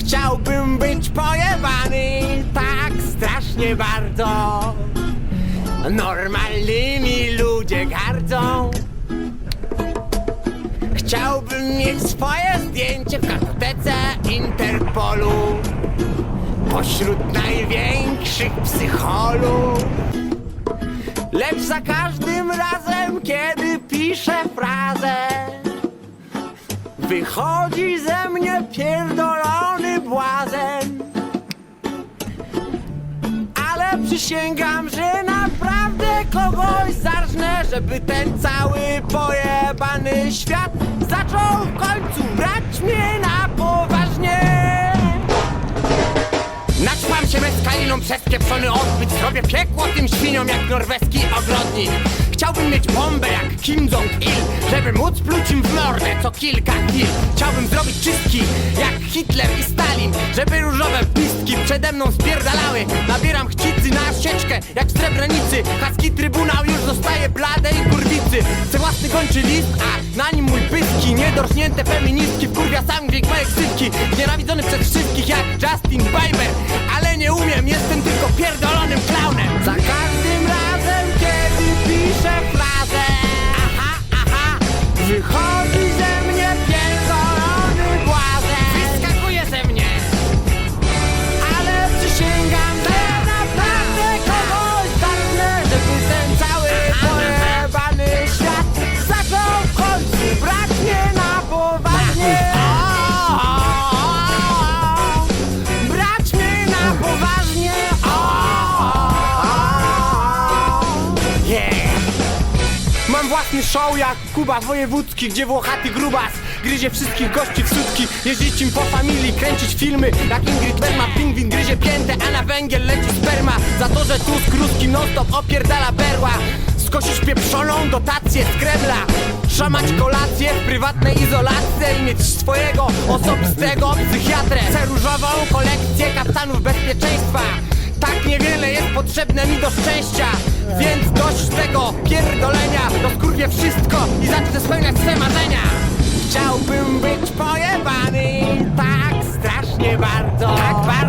Chciałbym być pojebany tak strasznie bardzo. Normalnymi ludzie gardzą. Chciałbym mieć swoje zdjęcie w kartotece Interpolu. Pośród największych psycholów. Lecz za każdym razem, kiedy piszę frazę, wychodzi ze mnie pierdolony błazen. Ale przysięgam, że naprawdę kogoś zarżnę, żeby ten cały pojebany świat zaczął przez kieprzony odbyt Zrobię piekło tym świniom jak norweski ogrodnik. Chciałbym mieć bombę jak Kim Jong-il Żeby móc pluć im w mordę co kilka chwil Chciałbym zrobić czystki jak Hitler i Stalin Żeby różowe pistki przede mną spierdalały. Nabieram chcicy na sieczkę jak w Srebrenicy. Haski Trybunał już zostaje blade i kurwicy. Chcę własny kończy list, a na nim mój pyski. Niedorżnięte feministki wkurwia sam dźwięk mojej ksywki Nienawidzony przez wszystkich jak Justin Bieber Ale Mam własny show jak Kuba Wojewódzki, gdzie włochaty grubas Gryzie wszystkich gości w sutki, jeździć im po familii, kręcić filmy Jak Ingrid Berma, pingwin gryzie piętę, a na węgiel leci sperma. Za to, że Tusk ruski non-stop opierdala berła. Skosić pieprzoną dotację z Kremla Szamać kolację w prywatnej izolacji I mieć swojego osobistego psychiatrę. Chcę kolekcję kaptanów bezpieczeństwa. Tak niewiele jest potrzebne mi do szczęścia Więc dość tego pierdolenia Rozkurwię wszystko i zacznę spełniać swe marzenia. Chciałbym być pojebany Tak strasznie bardzo. Tak bardzo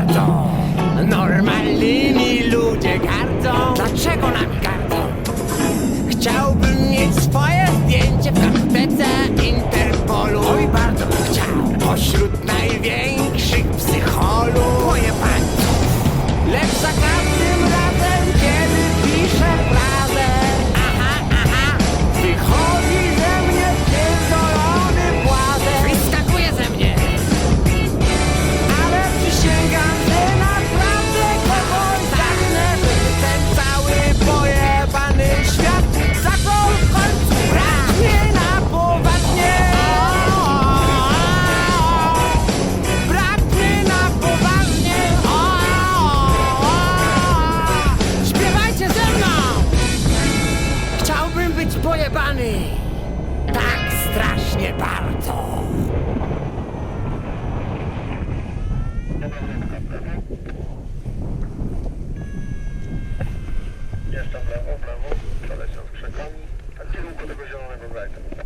strasznie bardzo Jeszcze w lewo, w lewo, przeleciał z krzakami, w kierunku tego zielonego grajka.